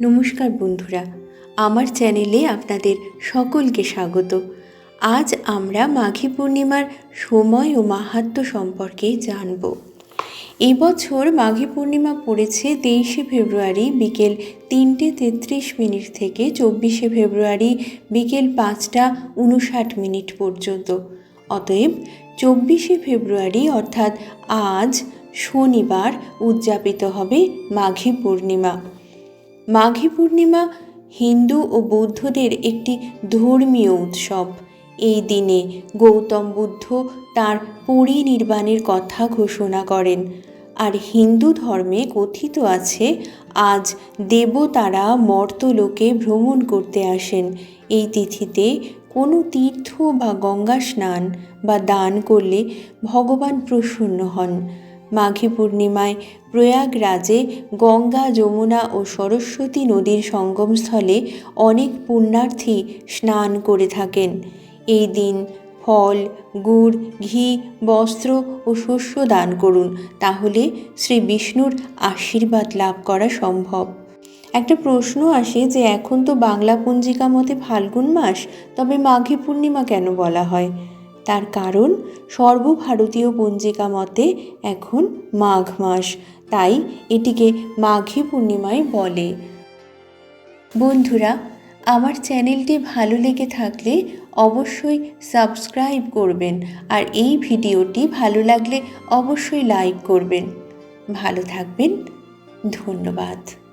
নমস্কার বন্ধুরা, আমার চ্যানেলে আপনাদের সকলকে স্বাগত। আজ আমরা মাঘী পূর্ণিমার সময় ও মাহাত্ম্য সম্পর্কে জানব। এবছর মাঘী পূর্ণিমা পড়েছে তেইশে ফেব্রুয়ারি বিকেল তিনটে তেত্রিশ মিনিট থেকে চব্বিশে ফেব্রুয়ারি বিকেল পাঁচটা উনষাট মিনিট পর্যন্ত। অতএব চব্বিশে ফেব্রুয়ারি অর্থাৎ আজ শনিবার উদযাপিত হবে মাঘী পূর্ণিমা। মাঘী পূর্ণিমা হিন্দু ও বৌদ্ধদের একটি ধর্মীয় উৎসব। এই দিনে গৌতম বুদ্ধ তার পরিনির্বাণের কথা ঘোষণা করেন। আর হিন্দু ধর্মে কথিত আছে, আজ দেবতারা মর্তলোকে ভ্রমণ করতে আসেন। এই তিথিতে কোনো তীর্থ বা গঙ্গা স্নান বা দান করলে ভগবান প্রসন্ন হন। মাঘী পূর্ণিমায় প্রয়াগরাজে গঙ্গা, যমুনা ও সরস্বতী নদীর সঙ্গমস্থলে অনেক পুণ্যার্থী স্নান করে থাকেন। এই দিন ফল, গুড়, ঘি, বস্ত্র ও শস্য দান করুন, তাহলে শ্রী বিষ্ণুর আশীর্বাদ লাভ করা সম্ভব। একটা প্রশ্ন আসে যে, এখন তো বাংলা পঞ্জিকা মতে ফাল্গুন মাস, তবে মাঘী পূর্ণিমা কেন বলা হয়? তার কারণ সর্বভারতীয় পঞ্জিকা মতে এখন মাঘ মাস। তাই এটিকে মাঘী পূর্ণিমায় বলে। বন্ধুরা, আমার চ্যানেলটি ভালো লেগে থাকলে অবশ্যই সাবস্ক্রাইব করবেন আর এই ভিডিওটি ভালো লাগলে অবশ্যই লাইক করবেন। ভালো থাকবেন। ধন্যবাদ।